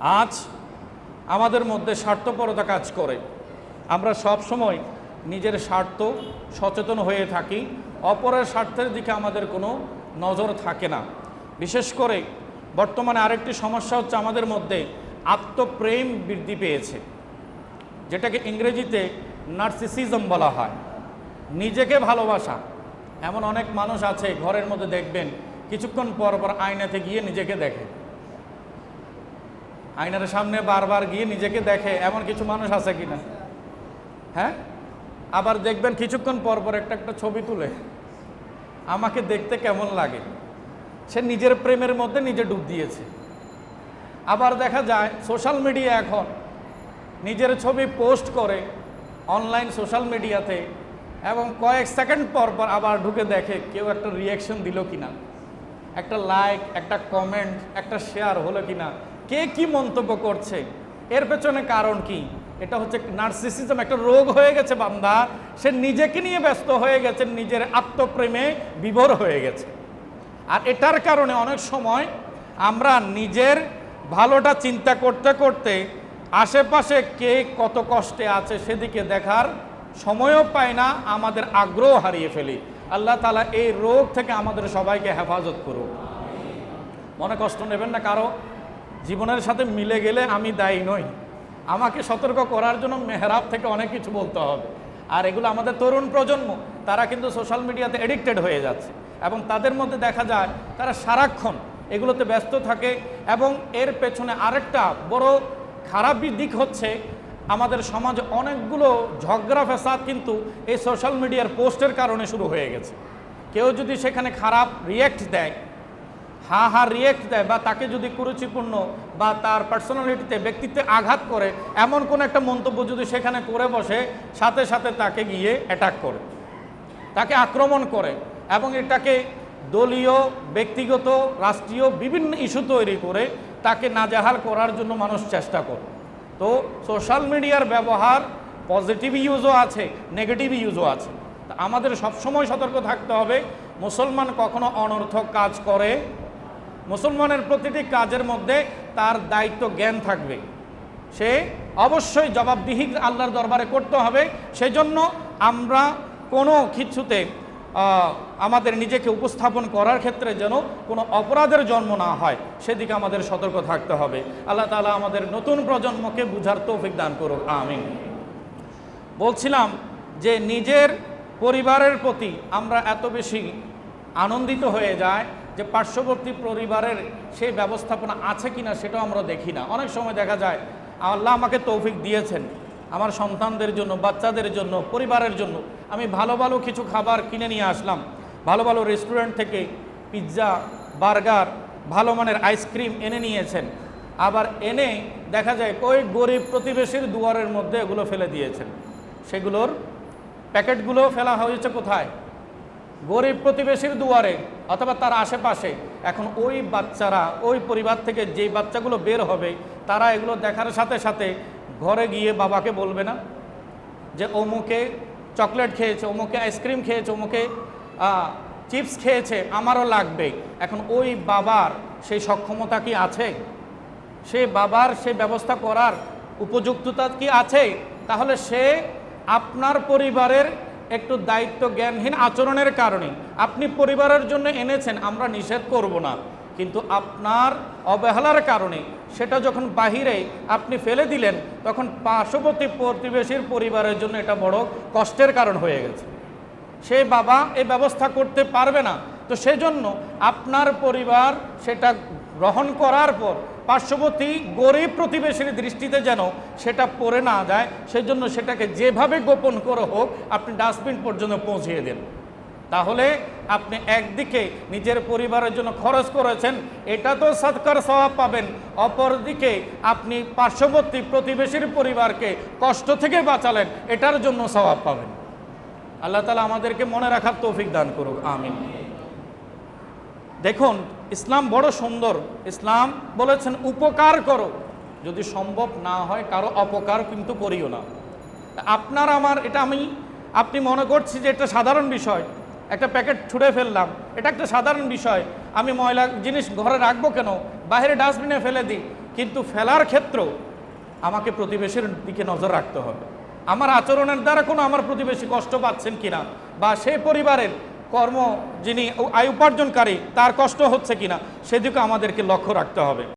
আজ আমাদের মধ্যে স্বার্থপরতা কাজ করে। আমরা সব সময় নিজের স্বার্থ সচেতন হয়ে থাকি, অপরের স্বার্থের দিকে আমাদের কোনো নজর থাকে না। বিশেষ করে বর্তমানে আরেকটি সমস্যা হচ্ছে আমাদের মধ্যে আত্মপ্রেম বৃদ্ধি পেয়েছে, যেটাকে ইংরেজিতে নার্সিসিজম বলা হয়। নিজেকে ভালোবাসা। এমন অনেক মানুষ আছে, ঘরের মধ্যে দেখবেন, কিছুক্ষণ পর পর আয়নাতে গিয়ে নিজেকে দেখে। আয়নার সামনে বারবার গিয়ে নিজেকে দেখে, এমন কিছু মানুষ আছে কি না হ্যাঁ? আবার দেখবেন কিছুক্ষণ পর পর একটা একটা ছবি তুলে, আমাকে দেখতে কেমন লাগে? সে নিজের প্রেমের মধ্যে নিজে ডুব দিয়েছে। আবার দেখা যায়, সোশ্যাল মিডিয়া এখন নিজের ছবি পোস্ট করে অনলাইন সোশ্যাল মিডিয়াতে এবং কয়েক সেকেন্ড পর পর আবার ঢুকে দেখে কেউ একটা রিয়াকশন দিল কিনা? একটা লাইক একটা কমেন্ট একটা শেয়ার হলো কিনা? কে কি মন্তব্য করছে? এর পেছনে কারণ কি? এটা হচ্ছে নার্সিসিজম, একটা রোগ হয়ে গেছে বান্দা। সে নিজেকে নিয়ে ব্যস্ত হয়ে গেছে, নিজের আত্মপ্রেমে বিভোর হয়ে গেছে। আর এটার কারণে অনেক সময় আমরা নিজের ভালোটা চিন্তা করতে করতে আশেপাশে কে কত কষ্টে আছে সেদিকে দেখার সময়ও পায় না, আমাদের আগ্রহ হারিয়ে ফেলি। আল্লাহ তালা এই রোগ থেকে আমাদের সবাইকে হেফাজত করুক। মনে কষ্ট নেবেন না কারও? জীবনের সাথে মিলে গেলে আমি দায়ী নই। আমাকে সতর্ক করার জন্য মেহরাব থেকে অনেক কিছু বলতে হবে। আর এগুলো আমাদের তরুণ প্রজন্ম, তারা কিন্তু সোশ্যাল মিডিয়াতে এডিক্টেড হয়ে যাচ্ছে। এবং তাদের মধ্যে দেখা যায়, তারা সারাক্ষণ এগুলোতে ব্যস্ত থাকে এবং এর পেছনে আরেকটা বড় খারাপ দিক হচ্ছে, আমাদের সমাজে অনেকগুলো ঝগড়া ফেসাদ কিন্তু এই সোশ্যাল মিডিয়ার পোস্টের কারণে শুরু হয়ে গেছে। কেউ যদি সেখানে খারাপ রিয়্যাক্ট দেয় হা হা রিয়েক্ট দেয় বা তাকে যদি কুরুচিপূর্ণ বা তার পার্সোনালিটিতে ব্যক্তিত্বে আঘাত করে, এমন কোন একটা মন্তব্য যদি সেখানে করে বসে, সাথে সাথে তাকে গিয়ে অ্যাটাক করে, তাকে আক্রমণ করে এবং এটাকে দলীয়, ব্যক্তিগত, রাষ্ট্রীয় বিভিন্ন ইস্যু তৈরি করে তাকে নাজেহাল করার জন্য মানুষ চেষ্টা করে। তো সোশ্যাল মিডিয়ার ব্যবহার পজিটিভ ইউজও আছে নেগেটিভ ইউজও আছে। আমাদের সবসময় সতর্ক থাকতে হবে, মুসলমান কখনো অনর্থক কাজ করে মুসলমানের প্রতিটি কাজের মধ্যে তার দায়িত্ব জ্ঞান থাকবে। সে অবশ্যই জবাবদিহি আল্লাহর দরবারে করতে হবে। সেজন্য আমরা কোনো কিছুতে আমাদের নিজেকে উপস্থাপন করার ক্ষেত্রে যেন কোনো অপরাধের জন্ম না হয়, সেদিকে আমাদের সতর্ক থাকতে হবে। আল্লাহ তালা আমাদের নতুন প্রজন্মকে বুঝার তৌফিক দান করুক, আমিন। বলছিলাম যে নিজের পরিবারের প্রতি আমরা এত বেশি আনন্দিত হয়ে যায় যে পার্শ্ববর্তী পরিবারের সেই ব্যবস্থাপনা আছে কি না সেটাও আমরা দেখি না। অনেক সময় দেখা যায়, আল্লাহ আমাকে তৌফিক দিয়েছেন, আমার সন্তানদের জন্য, বাচ্চাদের জন্য, পরিবারের জন্য। আমি ভালো ভালো কিছু খাবার কিনে নিয়ে আসলাম। ভালো ভালো রেস্টুরেন্ট থেকে পিৎজা, বার্গার, ভালো মানের আইসক্রিম এনে নিয়েছেন। আবার এনে দেখা যায় কই গরিব প্রতিবেশীর দুয়ারের মধ্যে এগুলো ফেলে দিয়েছেন। সেগুলোর প্যাকেটগুলো ফেলা হয়েছে কোথায়? গরিব প্রতিবেশীর দুয়ারে অথবা তার আশেপাশে, এখন ওই বাচ্চারা, ওই পরিবার থেকে যেই বাচ্চাগুলো বের হবে, তারা এগুলো দেখার সাথে সাথে ঘরে গিয়ে বাবাকে বলবে না? যে অমুকে চকলেট খেয়েছে, অমুকে আইসক্রিম খেয়েছে, অমুকে চিপস খেয়েছে, আমারও লাগবে। এখন ওই বাবার সেই সক্ষমতা কি আছে? সে বাবার সে ব্যবস্থা করার উপযুক্ততা কি আছে? তাহলে সে আপনার পরিবারের একটু দায়িত্ব জ্ঞানহীন আচরণের কারণে। আপনি পরিবারের জন্য এনেছেন, আমরা নিষেধ করব না। কিন্তু আপনার অবহেলার কারণে সেটা যখন বাহিরে আপনি ফেলে দিলেন, তখন পার্শ্ববর্তী প্রতিবেশীর পরিবারের জন্য এটা বড় কষ্টের কারণ হয়ে গেছে। সে বাবা এই ব্যবস্থা করতে পারবে না। তো সেজন্য আপনার পরিবার সেটা গ্রহণ করার পর পার্শ্ববর্তী গরিব প্রতিবেশীর দৃষ্টিতে যেন সেটা পড়ে না যায়, সেজন্য সেটাকে যেভাবে গোপন করে হোক, আপনি ডাস্টবিন পর্যন্ত পৌঁছিয়ে দেন। তাহলে আপনি একদিকে নিজের পরিবারের জন্য খরচ করেছেন, এটা তো সৎকার স্বভাব পাবেন। অপরদিকে আপনি পার্শ্ববর্তী প্রতিবেশীর পরিবারকে কষ্ট থেকে বাঁচালেন, এটার জন্য স্বভাব পাবেন। আল্লাহ তালা আমাদেরকে মনে রাখার তৌফিক দান করুক, আমিন। দেখুন ইসলাম বড় সুন্দর। ইসলাম বলেছেন, উপকার করো। যদি সম্ভব না হয়, কারও অপকার কিন্তু করিও না। আপনার আমার, এটা আমি, আপনি মনে করছি যে এটা সাধারণ বিষয়। একটা প্যাকেট ছুঁড়ে ফেললাম। এটা একটা সাধারণ বিষয়। আমি ময়লা জিনিস ঘরে রাখব কেন? বাইরে ডাস্টবিনে ফেলে দিই। কিন্তু ফেলার ক্ষেত্রেও আমাকে প্রতিবেশীর দিকে নজর রাখতে হবে। আমার আচরণের দ্বারা কোনো আমার প্রতিবেশী কষ্ট পাচ্ছেন কিনা? বা সেই পরিবারের কর্ম যিনি আয় উপার্জনকারী তার কষ্ট হচ্ছে কিনা সেদিকে আমাদেরকে লক্ষ্য রাখতে হবে।